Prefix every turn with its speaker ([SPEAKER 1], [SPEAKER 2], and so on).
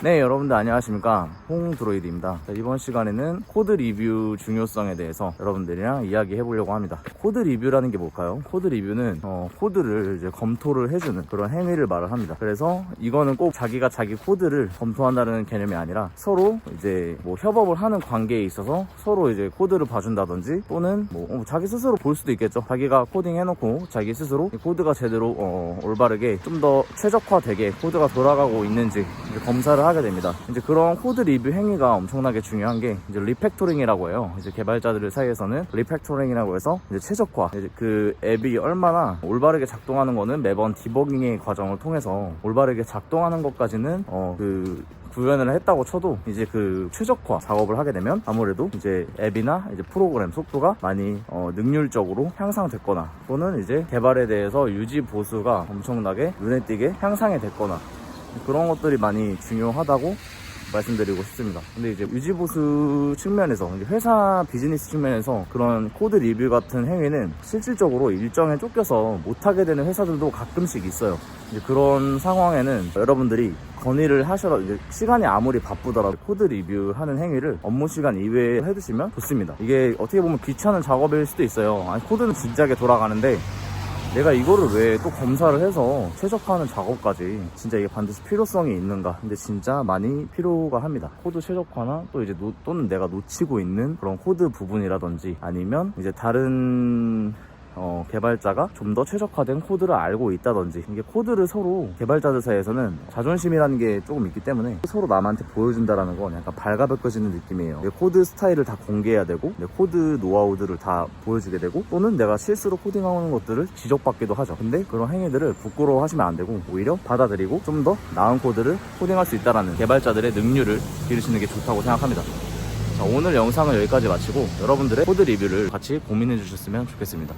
[SPEAKER 1] 네 여러분들 안녕하십니까? 홍드로이드입니다. 자, 이번 시간에는 코드 리뷰 중요성에 대해서 여러분들이랑 이야기해 보려고 합니다. 코드 리뷰라는 게 뭘까요? 코드 리뷰는 어, 코드를 이제 검토를 해주는 그런 행위를 말을 합니다. 그래서 이거는 꼭 자기가 자기 코드를 검토한다는 개념이 아니라 서로 이제 뭐 협업을 하는 관계에 있어서 서로 이제 코드를 봐준다든지 또는 뭐 어, 자기 스스로 볼 수도 있겠죠. 자기가 코딩 해놓고 자기 스스로 이 코드가 제대로 어, 올바르게 좀 더 최적화되게 코드가 돌아가고 있는지 검사를 하게 됩니다. 이제 그런 코드 리뷰 행위가 엄청나게 중요한 게 이제 리팩토링이라고 해요. 이제 개발자들 사이에서는 리팩토링이라고 해서 이제 최적화. 이제 그 앱이 얼마나 올바르게 작동하는 거는 매번 디버깅의 과정을 통해서 올바르게 작동하는 것까지는 어 그 구현을 했다고 쳐도 이제 그 최적화 작업을 하게 되면 아무래도 이제 앱이나 이제 프로그램 속도가 많이 어, 능률적으로 향상됐거나 또는 이제 개발에 대해서 유지 보수가 엄청나게 눈에 띄게 향상이 됐거나 그런 것들이 많이 중요하다고 말씀드리고 싶습니다. 근데 이제 유지보수 측면에서 회사 비즈니스 측면에서 그런 코드 리뷰 같은 행위는 실질적으로 일정에 쫓겨서 못하게 되는 회사들도 가끔씩 있어요. 이제 그런 상황에는 여러분들이 건의를 하셔라 이제 시간이 아무리 바쁘더라도 코드 리뷰하는 행위를 업무 시간 이외에 해두시면 좋습니다. 이게 어떻게 보면 귀찮은 작업일 수도 있어요. 아니 코드는 진작에 돌아가는데 내가 이거를 왜 또 검사를 해서 최적화하는 작업까지 진짜 이게 반드시 필요성이 있는가? 근데 진짜 많이 필요가 합니다. 코드 최적화나 또 이제 노- 또는 내가 놓치고 있는 그런 코드 부분이라든지 아니면 이제 다른 어, 개발자가 좀 더 최적화된 코드를 알고 있다든지 이게 코드를 서로 개발자들 사이에서는 자존심이라는 게 조금 있기 때문에 서로 남한테 보여준다라는 건 약간 발가벗겨지는 느낌이에요. 내 코드 스타일을 다 공개해야 되고 내 코드 노하우들을 다 보여주게 되고 또는 내가 실수로 코딩하는 것들을 지적받기도 하죠. 근데 그런 행위들을 부끄러워 하시면 안 되고 오히려 받아들이고 좀 더 나은 코드를 코딩할 수 있다라는 개발자들의 능률을 기르시는 게 좋다고 생각합니다. 자, 오늘 영상은 여기까지 마치고 여러분들의 코드 리뷰를 같이 고민해 주셨으면 좋겠습니다